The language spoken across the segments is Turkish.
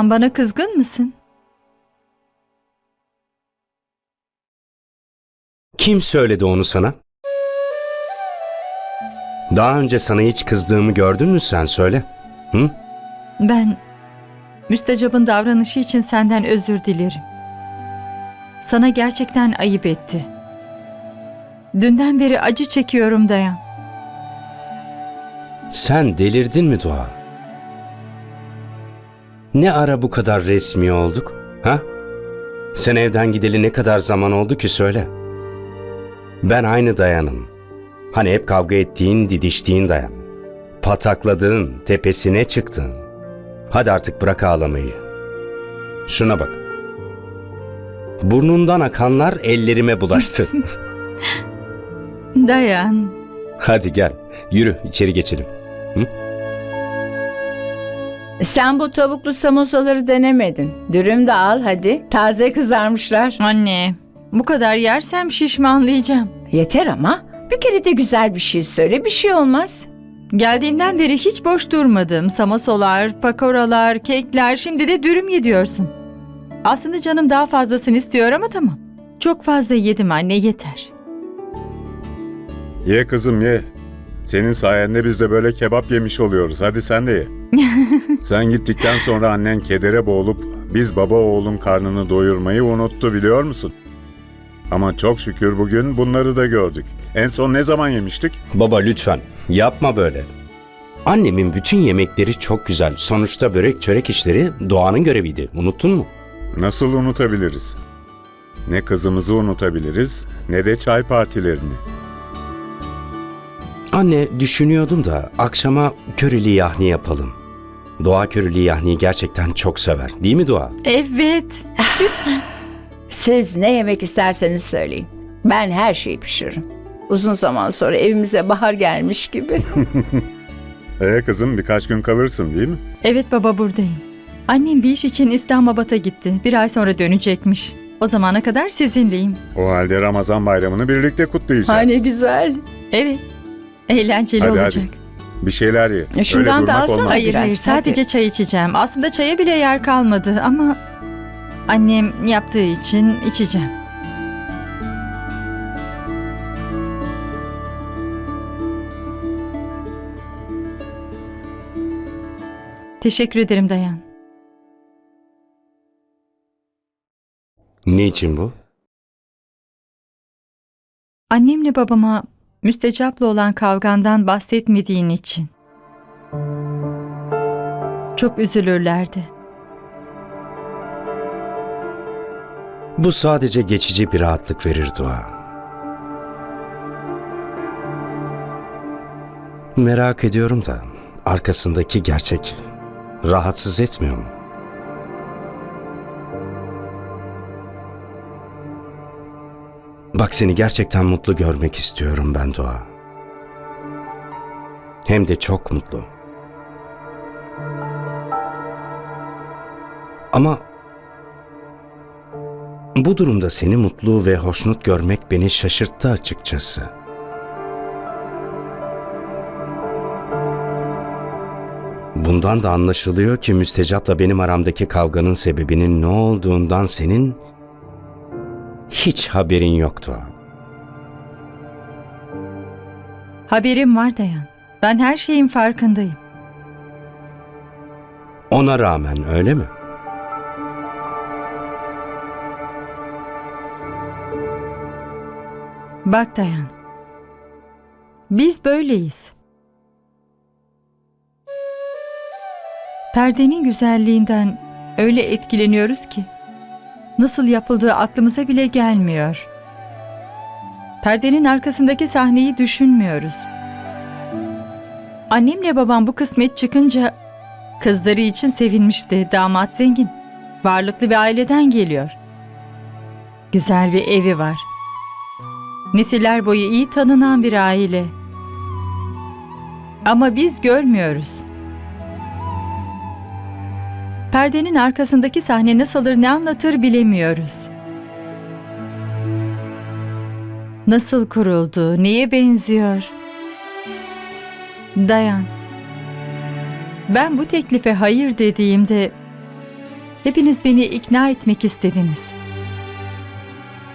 Dayan bana kızgın mısın? Kim söyledi onu sana? Daha önce sana hiç kızdığımı gördün mü sen söyle? Hı? Ben müstecabın davranışı için senden özür dilerim. Sana gerçekten ayıp etti. Dünden beri acı çekiyorum Dayan. Sen delirdin mi Doğa? Ne ara bu kadar resmi olduk? Ha? Sen evden gideli ne kadar zaman oldu ki söyle. Ben aynı dayanım. Hani hep kavga ettiğin, didiştiğin dayan. Patakladığın, tepesine çıktın. Hadi artık bırak ağlamayı. Şuna bak. Burnundan akanlar ellerime bulaştı. Dayan. Hadi gel, yürü içeri geçelim. Sen bu tavuklu samosaları denemedin. Dürüm de al hadi. Taze kızarmışlar. Anne, bu kadar yersem şişmanlayacağım. Yeter ama. Bir kere de güzel bir şey söyle. Bir şey olmaz. Geldiğimden beri hiç boş durmadım. Samasolar, pakoralar, kekler, şimdi de dürüm yediyorsun. Aslında canım daha fazlasını istiyor ama tamam. Çok fazla yedim anne yeter. Ye kızım ye. Senin sayende biz de böyle kebap yemiş oluyoruz. Hadi sen de ye. sen gittikten sonra annen kedere boğulup biz baba oğlun karnını doyurmayı unuttu biliyor musun? Ama çok şükür bugün bunları da gördük. En son ne zaman yemiştik? Baba lütfen yapma böyle. Annemin bütün yemekleri çok güzel. Sonuçta börek çörek işleri doğanın göreviydi. Unuttun mu? Nasıl unutabiliriz? Ne kızımızı unutabiliriz ne de çay partilerini. Anne düşünüyordum da akşama körili yahni yapalım. Doğa körili yahniyi gerçekten çok sever. Değil mi Doğa? Evet. Siz ne yemek isterseniz söyleyin. Ben her şeyi pişiririm. Uzun zaman sonra evimize bahar gelmiş gibi. Ee kızım birkaç gün kalırsın değil mi? Evet baba buradayım. Annem bir iş için İslamabad'a gitti. Bir ay sonra dönecekmiş. O zamana kadar sizinleyim. O halde Ramazan bayramını birlikte kutlayacağız. ha ne güzel. Evet. Eğlenceli Hadi, olacak. hadi. Bir şeyler ye. E, şundan Öyle da durmak alsana. olmaz. Hayır Biraz, hayır sadece çay içeceğim. Aslında çaya bile yer kalmadı ama annem yaptığı için içeceğim. Teşekkür ederim Dayan. Ne için bu? Annemle babama müstecapla olan kavgandan bahsetmediğin için. Çok üzülürlerdi. Bu sadece geçici bir rahatlık verir Doğa. Merak ediyorum da arkasındaki gerçek rahatsız etmiyor mu? Bak seni gerçekten mutlu görmek istiyorum ben Doğa. Hem de çok mutlu. Ama bu durumda seni mutlu ve hoşnut görmek beni şaşırttı açıkçası. Bundan da anlaşılıyor ki müstecapla benim aramdaki kavganın sebebinin ne olduğundan senin hiç haberin yoktu. Haberim var Dayan. Ben her şeyin farkındayım. Ona rağmen öyle mi? Bak Dayan. Biz böyleyiz. Perdenin güzelliğinden öyle etkileniyoruz ki nasıl yapıldığı aklımıza bile gelmiyor. Perdenin arkasındaki sahneyi düşünmüyoruz. Annemle babam bu kısmet çıkınca kızları için sevinmişti. Damat zengin, varlıklı bir aileden geliyor. Güzel bir evi var. Nesiller boyu iyi tanınan bir aile. Ama biz görmüyoruz. Perdenin arkasındaki sahne nasıldır ne anlatır bilemiyoruz. Nasıl kuruldu, neye benziyor? Dayan. Ben bu teklife hayır dediğimde Hepiniz beni ikna etmek istediniz.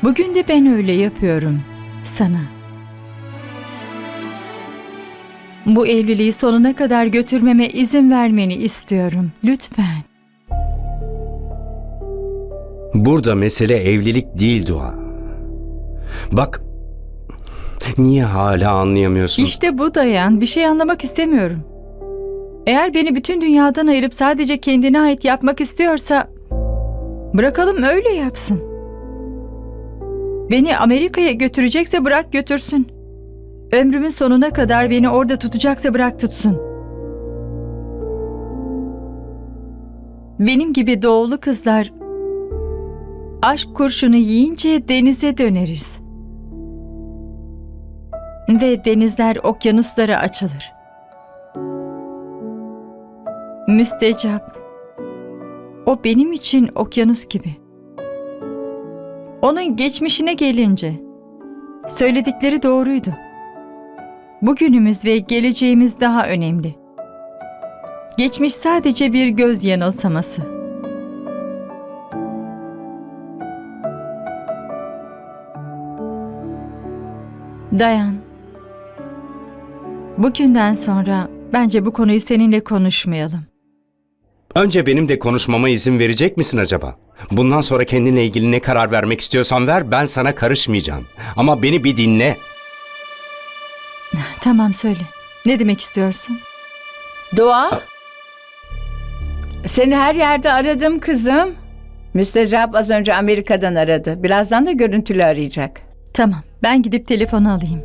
Bugün de ben öyle yapıyorum sana. Bu evliliği sonuna kadar götürmeme izin vermeni istiyorum. Lütfen. Burada mesele evlilik değil Dua. Bak, niye hala anlayamıyorsun? İşte bu dayan. Bir şey anlamak istemiyorum. Eğer beni bütün dünyadan ayırıp sadece kendine ait yapmak istiyorsa bırakalım öyle yapsın. Beni Amerika'ya götürecekse bırak götürsün. Ömrümün sonuna kadar beni orada tutacaksa bırak tutsun. Benim gibi doğulu kızlar aşk kurşunu yiyince denize döneriz. Ve denizler okyanuslara açılır. Müstecap. O benim için okyanus gibi. Onun geçmişine gelince söyledikleri doğruydu. Bugünümüz ve geleceğimiz daha önemli. Geçmiş sadece bir göz yanılsaması. Dayan. Bugünden sonra bence bu konuyu seninle konuşmayalım. Önce benim de konuşmama izin verecek misin acaba? Bundan sonra kendinle ilgili ne karar vermek istiyorsan ver, ben sana karışmayacağım. Ama beni bir dinle. Tamam söyle. Ne demek istiyorsun? Dua. Seni her yerde aradım kızım. Müstecap az önce Amerika'dan aradı. Birazdan da görüntülü arayacak. Tamam, ben gidip telefonu alayım.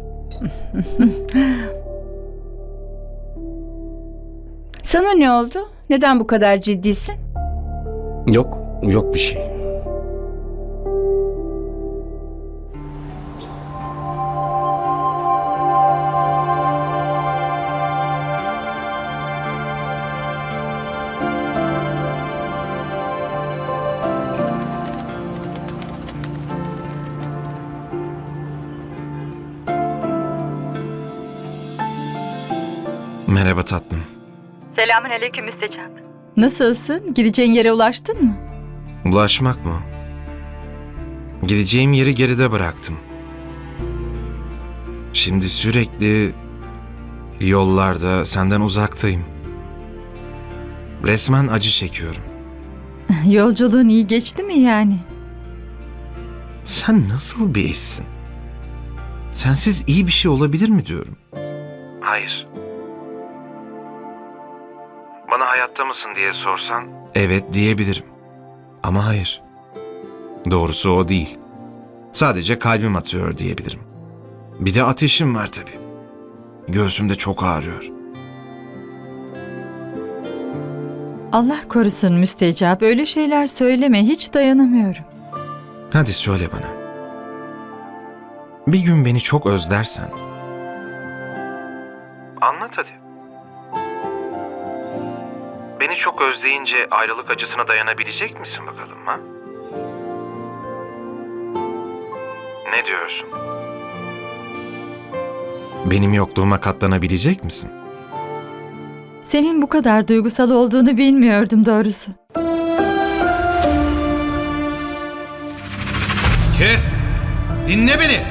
Sana ne oldu? Neden bu kadar ciddisin? Yok, yok bir şey. Selamün aleyküm müstecap. Nasılsın? Gideceğin yere ulaştın mı? Ulaşmak mı? Gideceğim yeri geride bıraktım. Şimdi sürekli yollarda senden uzaktayım. Resmen acı çekiyorum. Yolculuğun iyi geçti mi yani? Sen nasıl bir eşsin? Sensiz iyi bir şey olabilir mi diyorum. Hayır. Bana hayatta mısın diye sorsan evet diyebilirim. Ama hayır. Doğrusu o değil. Sadece kalbim atıyor diyebilirim. Bir de ateşim var tabii. Göğsümde çok ağrıyor. Allah korusun müstecap. Öyle şeyler söyleme. Hiç dayanamıyorum. Hadi söyle bana. Bir gün beni çok özlersen. Anlat hadi. Beni çok özleyince ayrılık acısına dayanabilecek misin bakalım ha? Ne diyorsun? Benim yokluğuma katlanabilecek misin? Senin bu kadar duygusal olduğunu bilmiyordum doğrusu. Kes! Dinle beni!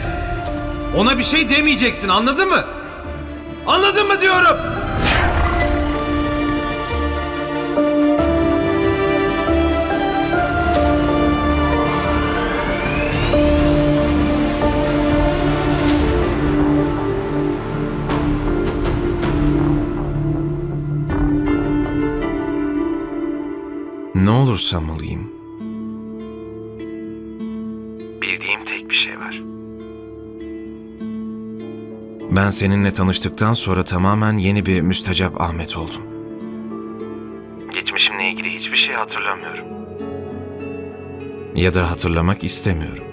Ona bir şey demeyeceksin anladın mı? Anladın mı diyorum? Olursam olayım. Bildiğim tek bir şey var. Ben seninle tanıştıktan sonra tamamen yeni bir müstecap Ahmet oldum. Geçmişimle ilgili hiçbir şey hatırlamıyorum. Ya da hatırlamak istemiyorum.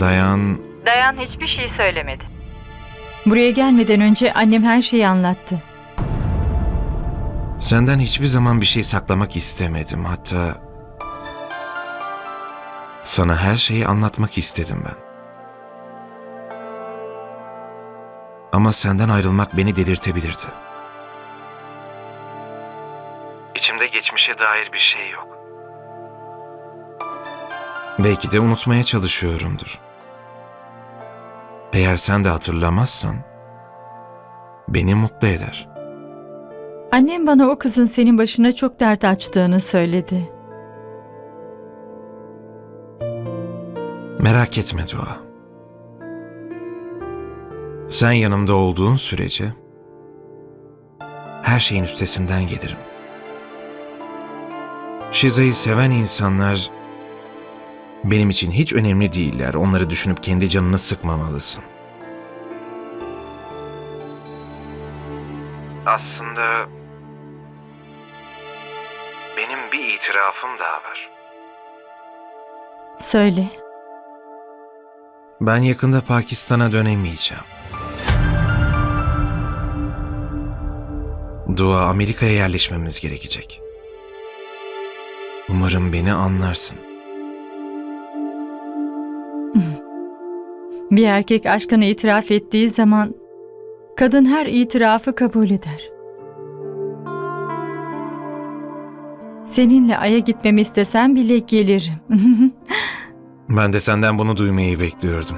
Dayan Dayan hiçbir şey söylemedi. Buraya gelmeden önce annem her şeyi anlattı. Senden hiçbir zaman bir şey saklamak istemedim. Hatta sana her şeyi anlatmak istedim ben. Ama senden ayrılmak beni delirtebilirdi. İçimde geçmişe dair bir şey yok. Belki de unutmaya çalışıyorumdur. Eğer sen de hatırlamazsan beni mutlu eder. Annem bana o kızın senin başına çok dert açtığını söyledi. Merak etme Dua. Sen yanımda olduğun sürece her şeyin üstesinden gelirim. Şiza'yı seven insanlar benim için hiç önemli değiller. Onları düşünüp kendi canını sıkmamalısın. Aslında itirafım daha var. Söyle. Ben yakında Pakistan'a dönemeyeceğim. Dua Amerika'ya yerleşmemiz gerekecek. Umarım beni anlarsın. Bir erkek aşkını itiraf ettiği zaman kadın her itirafı kabul eder. Seninle Ay'a gitmemi istesen bile gelirim. Ben de senden bunu duymayı bekliyordum.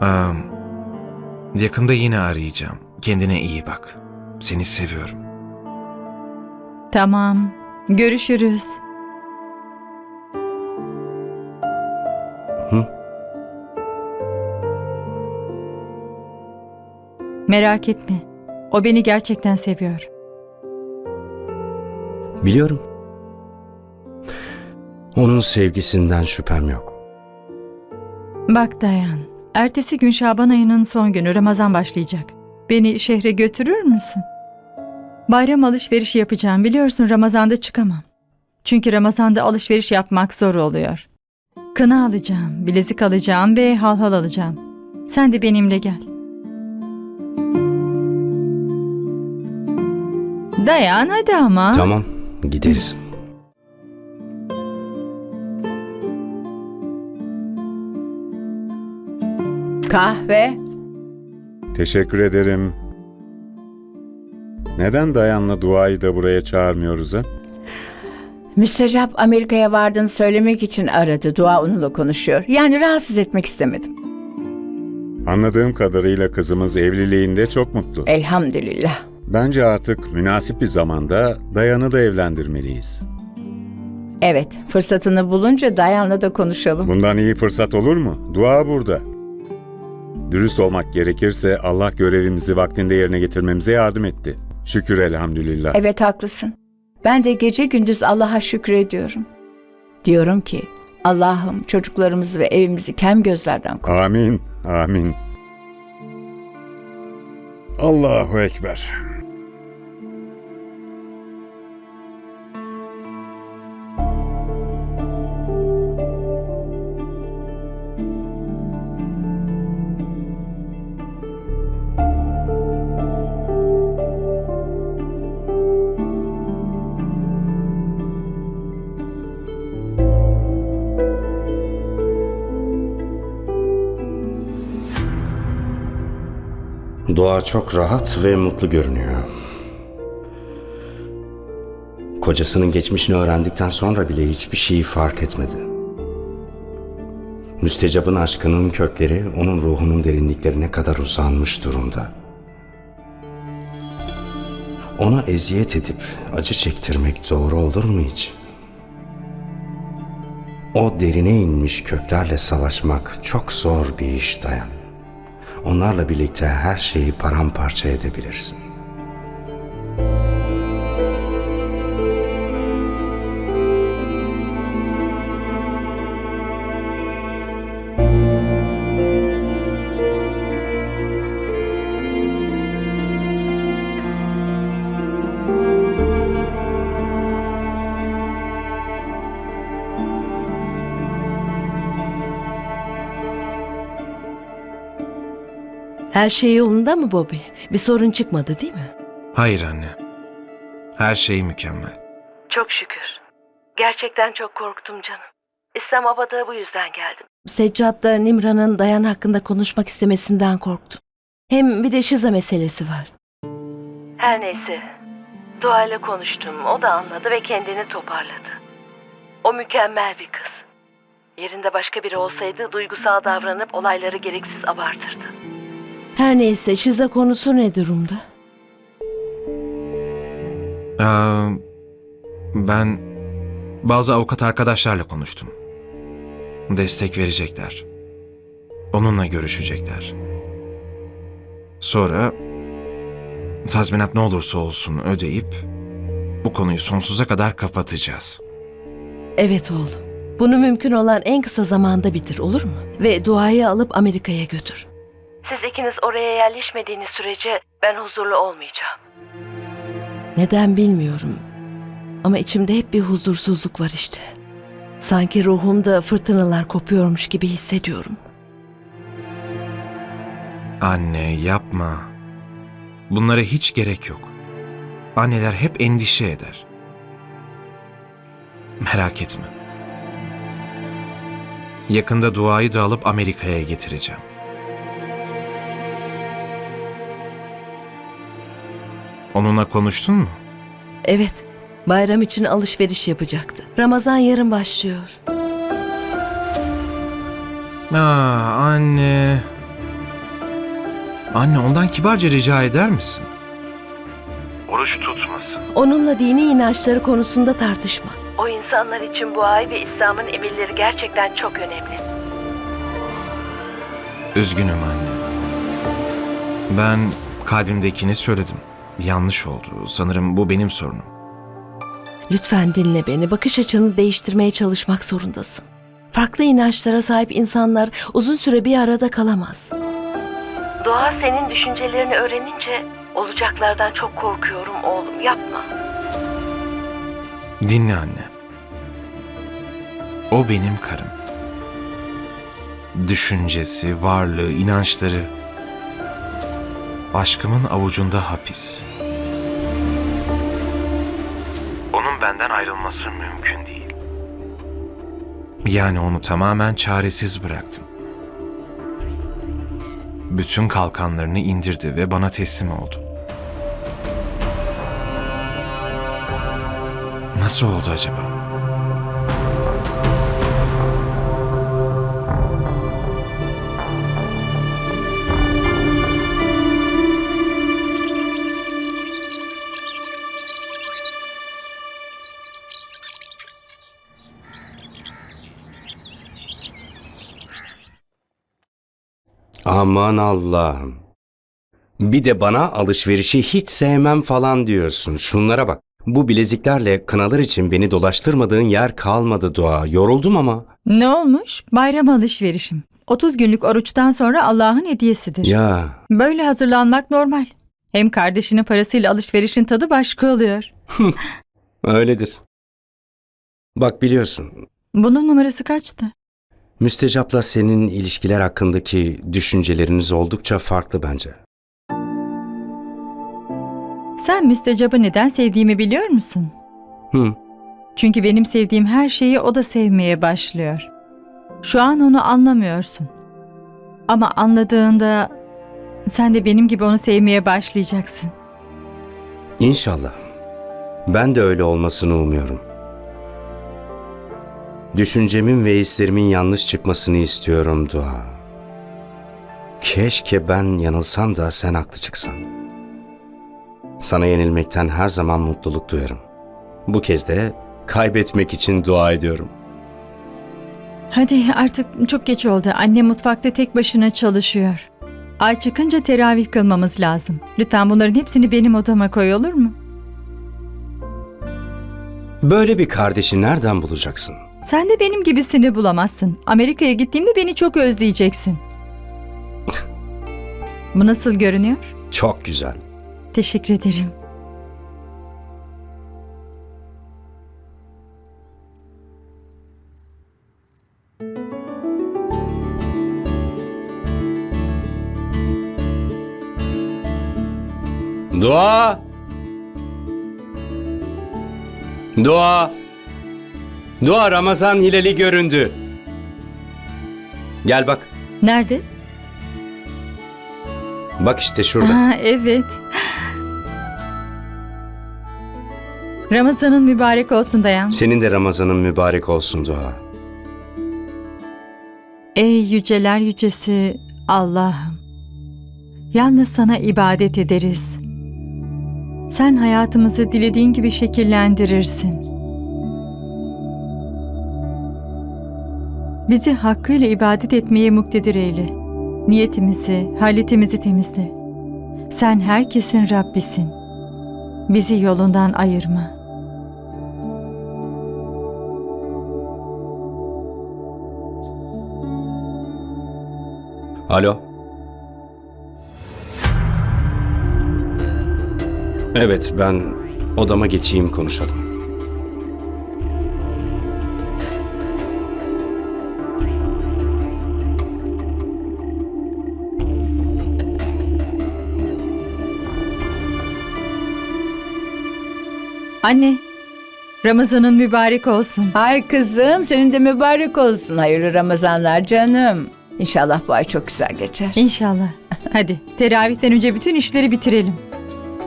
Aa, yakında yine arayacağım. Kendine iyi bak. Seni seviyorum. tamam. Görüşürüz. Merak etme. O beni gerçekten seviyor. Biliyorum. Onun sevgisinden şüphem yok. Bak Dayan, ertesi gün Şaban ayının son günü Ramazan başlayacak. Beni şehre götürür müsün? Bayram alışverişi yapacağım. Biliyorsun Ramazan'da çıkamam. Çünkü Ramazan'da alışveriş yapmak zor oluyor. Kına alacağım, bilezik alacağım ve halhal alacağım. Sen de benimle gel. Dayan hadi ama. Tamam, gideriz. Kahve. Teşekkür ederim. Neden Dayan'la Dua'yı da buraya çağırmıyoruz ha? Müstecap Amerika'ya vardığını söylemek için aradı. Dua onunla konuşuyor. Yani rahatsız etmek istemedim. Anladığım kadarıyla kızımız evliliğinde çok mutlu. Elhamdülillah. Bence artık münasip bir zamanda Dayan'ı da evlendirmeliyiz. Evet, fırsatını bulunca Dayan'la da konuşalım. Bundan iyi fırsat olur mu? Dua burada. Dürüst olmak gerekirse Allah görevimizi vaktinde yerine getirmemize yardım etti. Şükür elhamdülillah. Evet haklısın. Ben de gece gündüz Allah'a şükrediyorum. Diyorum ki Allah'ım çocuklarımızı ve evimizi kem gözlerden koru. Amin, amin. Allahu Ekber. Doğa çok rahat ve mutlu görünüyor. Kocasının geçmişini öğrendikten sonra bile hiçbir şeyi fark etmedi. Müstecabın aşkının kökleri onun ruhunun derinliklerine kadar uzanmış durumda. Ona eziyet edip acı çektirmek doğru olur mu hiç? O derine inmiş köklerle savaşmak çok zor bir iş dayan. Onlarla birlikte her şeyi paramparça edebilirsin. Her şey yolunda mı Bobby? Bir sorun çıkmadı değil mi? Hayır anne. Her şey mükemmel. Çok şükür. Gerçekten çok korktum canım. İslamabad'a bu yüzden geldim. Seccat da Nimra'nın Dayan hakkında konuşmak istemesinden korktu. Hem bir de Şiza meselesi var. Her neyse. İle konuştum. O da anladı ve kendini toparladı. O mükemmel bir kız. Yerinde başka biri olsaydı duygusal davranıp olayları gereksiz abartırdı. Her neyse Şiza konusu ne durumda? Ee, ben bazı avukat arkadaşlarla konuştum. Destek verecekler. Onunla görüşecekler. Sonra tazminat ne olursa olsun ödeyip bu konuyu sonsuza kadar kapatacağız. Evet oğlum. Bunu mümkün olan en kısa zamanda bitir olur mu? Ve duayı alıp Amerika'ya götür. Siz ikiniz oraya yerleşmediğiniz sürece ben huzurlu olmayacağım. Neden bilmiyorum. Ama içimde hep bir huzursuzluk var işte. Sanki ruhumda fırtınalar kopuyormuş gibi hissediyorum. Anne yapma. Bunlara hiç gerek yok. Anneler hep endişe eder. Merak etme. Yakında duayı da alıp Amerika'ya getireceğim. Onunla konuştun mu? Evet, bayram için alışveriş yapacaktı. Ramazan yarın başlıyor. Aa, anne. Anne ondan kibarca rica eder misin? Oruç tutmasın. Onunla dini inançları konusunda tartışma. O insanlar için bu ay ve İslam'ın emirleri gerçekten çok önemli. Üzgünüm anne. Ben kalbimdekini söyledim. Yanlış oldu. Sanırım bu benim sorunum. Lütfen dinle beni. Bakış açını değiştirmeye çalışmak zorundasın. Farklı inançlara sahip insanlar uzun süre bir arada kalamaz. Doğa senin düşüncelerini öğrenince olacaklardan çok korkuyorum oğlum. Yapma. Dinle anne. O benim karım. Düşüncesi, varlığı, inançları aşkımın avucunda hapis. Benden ayrılması mümkün değil. Yani onu tamamen çaresiz bıraktım. Bütün kalkanlarını indirdi ve bana teslim oldu. Nasıl oldu acaba? Aman Allah'ım. Bir de bana alışverişi hiç sevmem falan diyorsun. Şunlara bak. Bu bileziklerle kınalar için beni dolaştırmadığın yer kalmadı Dua. Yoruldum ama. Ne olmuş? Bayram alışverişim. 30 günlük oruçtan sonra Allah'ın hediyesidir. Ya Böyle hazırlanmak normal. Hem kardeşinin parasıyla alışverişin tadı başka oluyor. öyledir. Bak biliyorsun Bunun numarası kaçtı? Müstecapla senin ilişkiler hakkındaki düşünceleriniz oldukça farklı bence. Sen müstecabı neden sevdiğimi biliyor musun? Hı. Çünkü benim sevdiğim her şeyi o da sevmeye başlıyor. Şu an onu anlamıyorsun. Ama anladığında sen de benim gibi onu sevmeye başlayacaksın. İnşallah. Ben de öyle olmasını umuyorum. Düşüncemin ve hislerimin yanlış çıkmasını istiyorum Dua. Keşke ben yanılsam da sen haklı çıksan. Sana yenilmekten her zaman mutluluk duyarım. Bu kez de kaybetmek için dua ediyorum. Hadi artık çok geç oldu. Anne mutfakta tek başına çalışıyor. Ay çıkınca teravih kılmamız lazım. Lütfen bunların hepsini benim odama koy olur mu? Böyle bir kardeşi nereden bulacaksın? Sen de benim gibisini bulamazsın. Amerika'ya gittiğimde beni çok özleyeceksin. Bu nasıl görünüyor? Çok güzel. Teşekkür ederim. Dua! Dua! Dua Ramazan hilali göründü. Gel bak. Nerede? Bak işte şurada. Ha, evet. Ramazanın mübarek olsun dayan. Senin de Ramazan'ın mübarek olsun Dua. Ey yüceler yücesi Allah'ım. Yalnız sana ibadet ederiz. Sen hayatımızı dilediğin gibi şekillendirirsin. Bizi hakkıyla ibadet etmeye muktedir eyle. Niyetimizi, haletimizi temizle. Sen herkesin Rabbisin. Bizi yolundan ayırma. Alo. Evet ben odama geçeyim konuşalım. Anne, Ramazanın mübarek olsun. Ay kızım senin de mübarek olsun. Hayırlı Ramazanlar canım. İnşallah bu ay çok güzel geçer. İnşallah. Hadi teravihten önce bütün işleri bitirelim.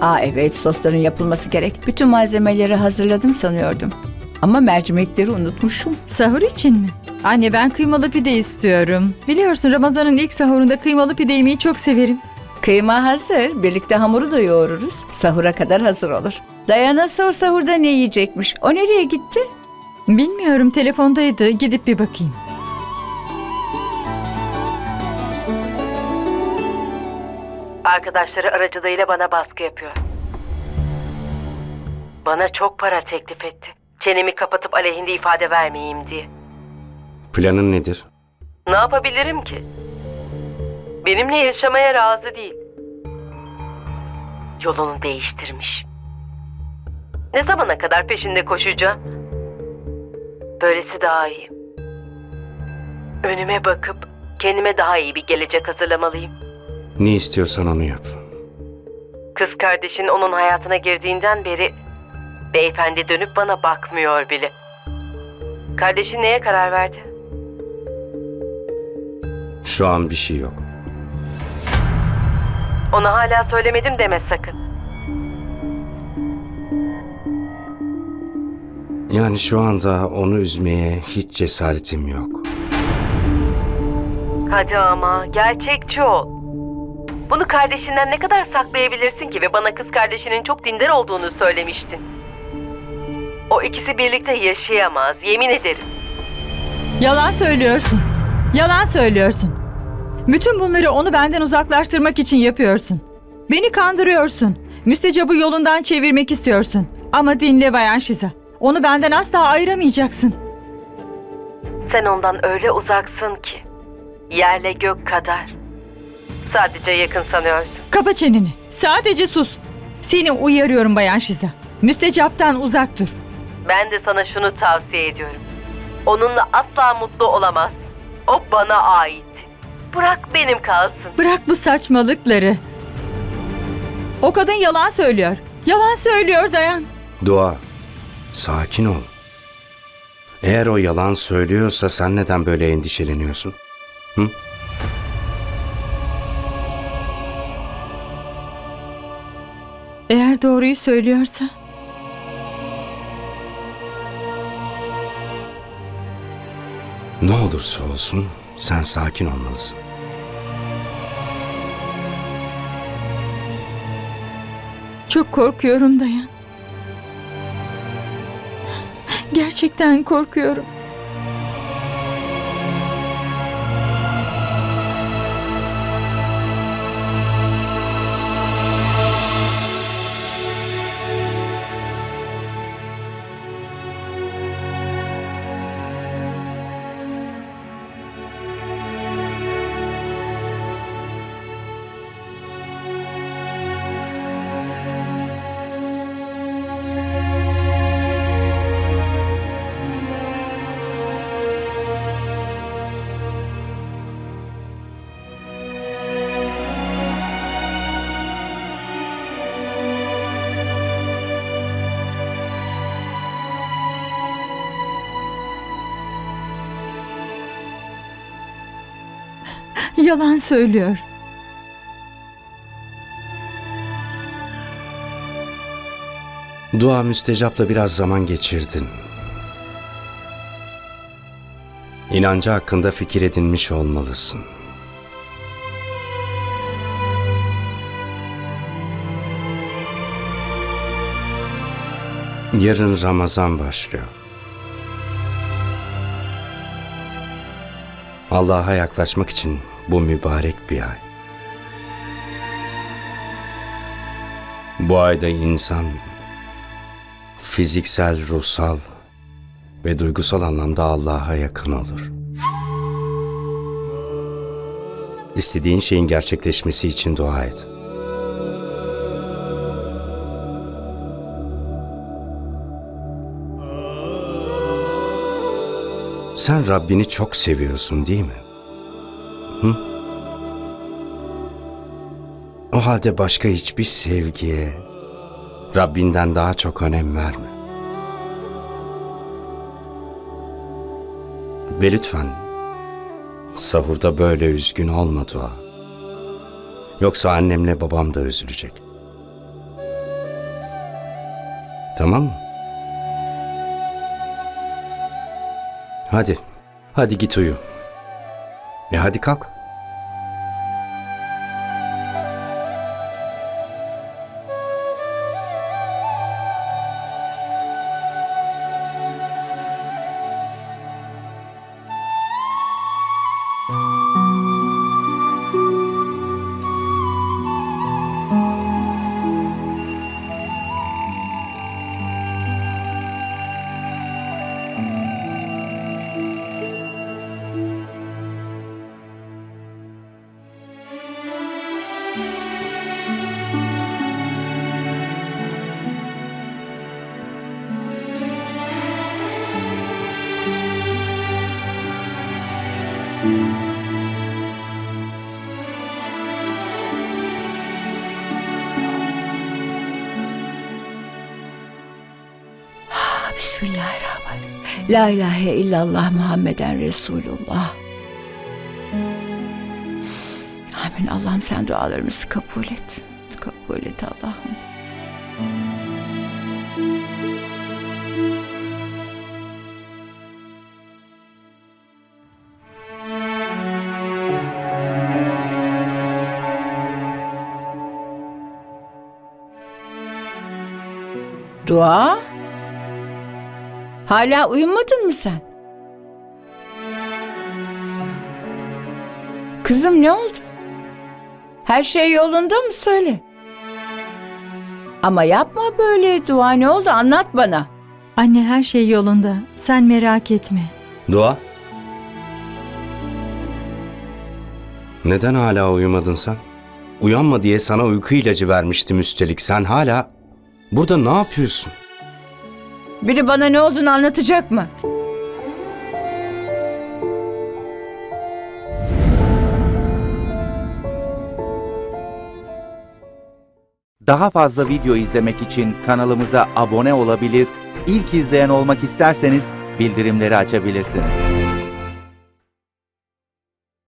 Aa evet sosların yapılması gerek. Bütün malzemeleri hazırladım sanıyordum. Ama mercimekleri unutmuşum. Sahur için mi? Anne ben kıymalı pide istiyorum. Biliyorsun Ramazan'ın ilk sahurunda kıymalı pide yemeyi çok severim. Kıyma hazır. Birlikte hamuru da yoğururuz. Sahura kadar hazır olur. Dayana sor sahurda ne yiyecekmiş. O nereye gitti? Bilmiyorum telefondaydı gidip bir bakayım. Arkadaşları aracılığıyla bana baskı yapıyor. Bana çok para teklif etti. Çenemi kapatıp aleyhinde ifade vermeyeyim diye. Planın nedir? Ne yapabilirim ki? Benimle yaşamaya razı değil. Yolunu değiştirmiş. Ne zamana kadar peşinde koşacağım? Böylesi daha iyi. Önüme bakıp kendime daha iyi bir gelecek hazırlamalıyım. Ne istiyorsan onu yap. Kız kardeşin onun hayatına girdiğinden beri beyefendi dönüp bana bakmıyor bile. Kardeşin neye karar verdi? Şu an bir şey yok. Ona hala söylemedim deme sakın. Yani şu anda onu üzmeye hiç cesaretim yok. Hadi ama gerçekçi ol. Bunu kardeşinden ne kadar saklayabilirsin ki ve bana kız kardeşinin çok dindar olduğunu söylemiştin. O ikisi birlikte yaşayamaz, yemin ederim. Yalan söylüyorsun. Yalan söylüyorsun. Bütün bunları onu benden uzaklaştırmak için yapıyorsun. Beni kandırıyorsun. Müstecabı yolundan çevirmek istiyorsun. Ama dinle Bayan Şiza. Onu benden asla ayıramayacaksın. Sen ondan öyle uzaksın ki. Yerle gök kadar. Sadece yakın sanıyorsun. Kapa çeneni. Sadece sus. Seni uyarıyorum Bayan Şiza. Müstecaptan uzak dur. Ben de sana şunu tavsiye ediyorum. Onunla asla mutlu olamazsın. O bana ait. Bırak benim kalsın. Bırak bu saçmalıkları. O kadın yalan söylüyor. Yalan söylüyor Dayan. Dua, sakin ol. Eğer o yalan söylüyorsa sen neden böyle endişeleniyorsun? Hı? Eğer doğruyu söylüyorsa Ne olursa olsun sen sakin olmalısın. Çok korkuyorum Dayan. Gerçekten korkuyorum. Yalan söylüyor. Dua müstecapla biraz zaman geçirdin. İnancı hakkında fikir edinmiş olmalısın. Yarın Ramazan başlıyor. Allah'a yaklaşmak için bu mübarek bir ay. Bu ayda insan fiziksel, ruhsal ve duygusal anlamda Allah'a yakın olur. İstediğin şeyin gerçekleşmesi için dua et. Sen Rabbini çok seviyorsun değil mi? Hı? O halde başka hiçbir sevgiye Rabbinden daha çok önem verme. Ve lütfen sahurda böyle üzgün olma dua. Yoksa annemle babam da üzülecek. Tamam mı? Hadi. Hadi git uyu. E hadi kalk. La ilahe illallah Muhammeden Resulullah. Amin. Allah'ım sen dualarımızı kabul et. Kabul et Allah'ım. Dua? Hala uyumadın mı sen? Kızım ne oldu? Her şey yolunda mı söyle? Ama yapma böyle dua ne oldu anlat bana. Anne her şey yolunda. Sen merak etme. Dua. Neden hala uyumadın sen? Uyanma diye sana uyku ilacı vermiştim üstelik. Sen hala burada ne yapıyorsun? Biri bana ne olduğunu anlatacak mı? Daha fazla video izlemek için kanalımıza abone olabilir, ilk izleyen olmak isterseniz bildirimleri açabilirsiniz.